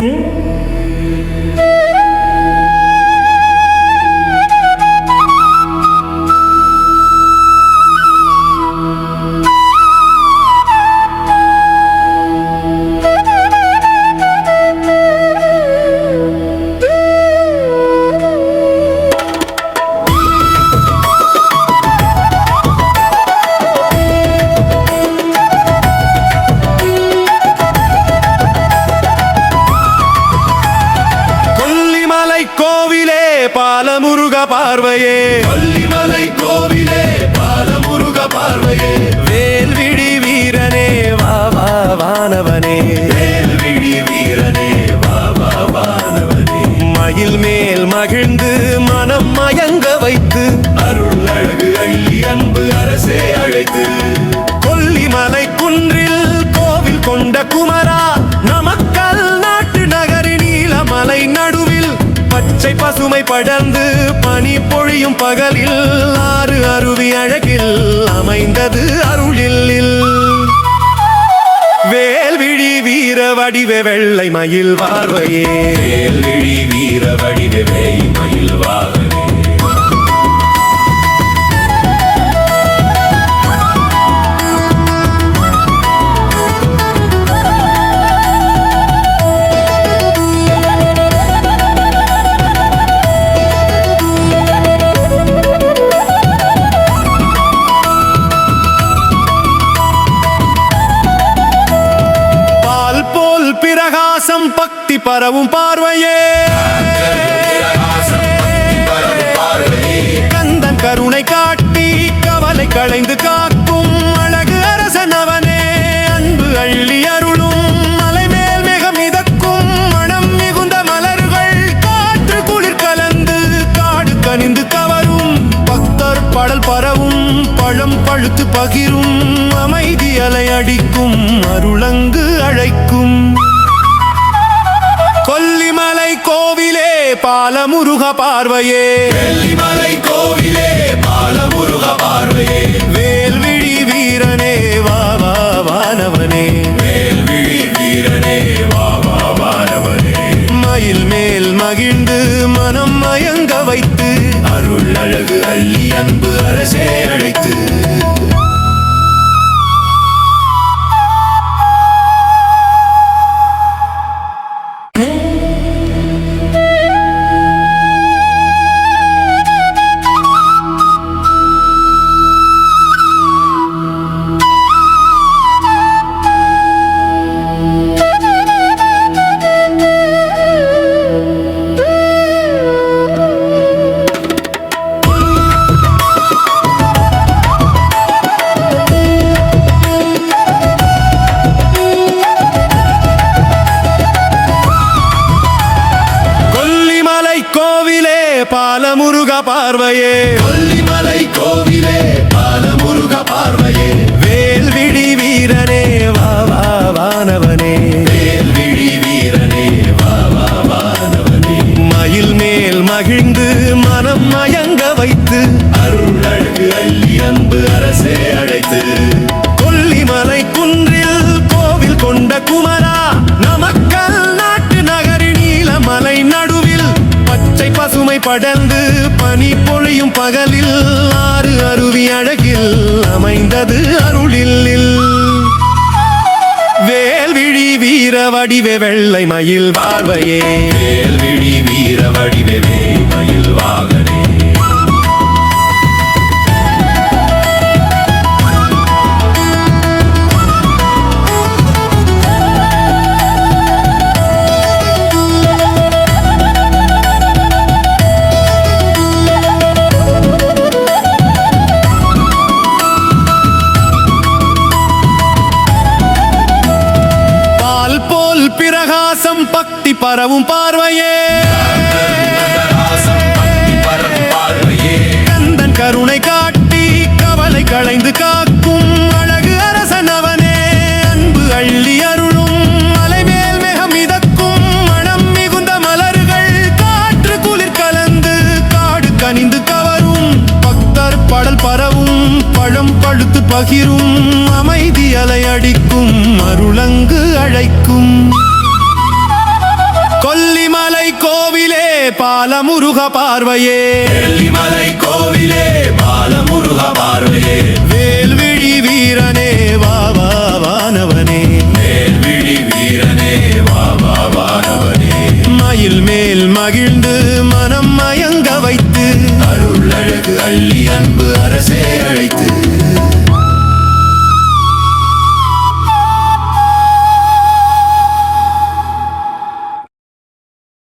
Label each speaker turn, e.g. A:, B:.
A: கொல்லிமலை கோவிலே பாலமுருக பார்வையே. கொல்லிமலை கோவிலே பாலமுருக பார்வையே. வேல்விழி வீரனே வா வானவனே. பச்சை பசுமை படர்ந்து பனி பொழியும் பகலில் ஆறு அருவி அழகில் அமைந்தது அருளில் வேல்விழி வீர வடிவ வெள்ளை மயில் பார்வையே. வேல்விழி வீர வடிவ மயில் வாகனே பரவும் பார்வையே. கந்தன் கருணை காட்டி கவலை களைந்து காக்கும் அழகு அரசன் அவனே. அன்பு அள்ளி அருளும் மலைமேல் மிகம் மிதக்கும் மனம் மிகுந்த மலர்கள் காற்று குளிர் கலந்து காடு கனிந்து கவரும் பக்தர் படல் பரவும் பழம் பழுத்து பகிரும் அமைதி அலை அடிக்கும் அருளங்கு அழைக்கும். பாலமுருக பார்வையே வெள்ளிமலை கோவிலே பாலமுருக பார்வையே வேல்விழி வீரனே வா வா வானவனே வேல்விழி வீரனே வா வா வானவனே. மயில் மேல் மகிழ்ந்து மனம் மயங்க வைத்து அருள் அழகு அள்ளி அன்பு அரசே பாலமுருக பார்வையே. கொல்லிமலை கோவிலே பாலமுருக பார்வையே. வேல்விழி வீரனே வா வா வானவனே. வேல்விழி வீரனே வாவா வானவனே. மயில் மேல் மகிழ்ந்து மனம் மயங்க வைத்து அருள் அழகு அள்ளி அன்பு அரசே அழைத்து படர்ந்து பனி பொழியும் பகலில் ஆறு அருவி அழகில் அமைந்தது அருளில் வேல்விழி வீர வடிவே வெள்ளை மயில் பார்வையே வேல்விழி வீர வடிவே மயில் வாகனே பக்தி பரவும் பார்வையே. கந்தன் கருணை காட்டி கவலை களைந்து காக்கும் அழகு அரசன் அவனே. அன்பு அள்ளி அருளும் மலைமேல் மிகம் மிதக்கும் மனம் மிகுந்த மலர்கள் காற்று குளிர் கலந்து காடு கனிந்து கவரும் பக்தர் படல் பரவும் பழம் பழுத்து பகிரும் அமைதி அலை அடிக்கும் அருளங்கு அழைக்கும். எல்லிமலை கோவிலே பாலமுருக பார்வையே. எல்லிமலை கோவிலே பாலமுருக பார்வையே. வேல்விழி வீரனே வாவா வானவனே. வேல்விழி வீரனே வாவா வானவனே. மயில் மேல் மகிழ்ந்து மனம் மயங்க வைத்து. அருள் அழகு அள்ளி அன்பு அரசே அழைத்து.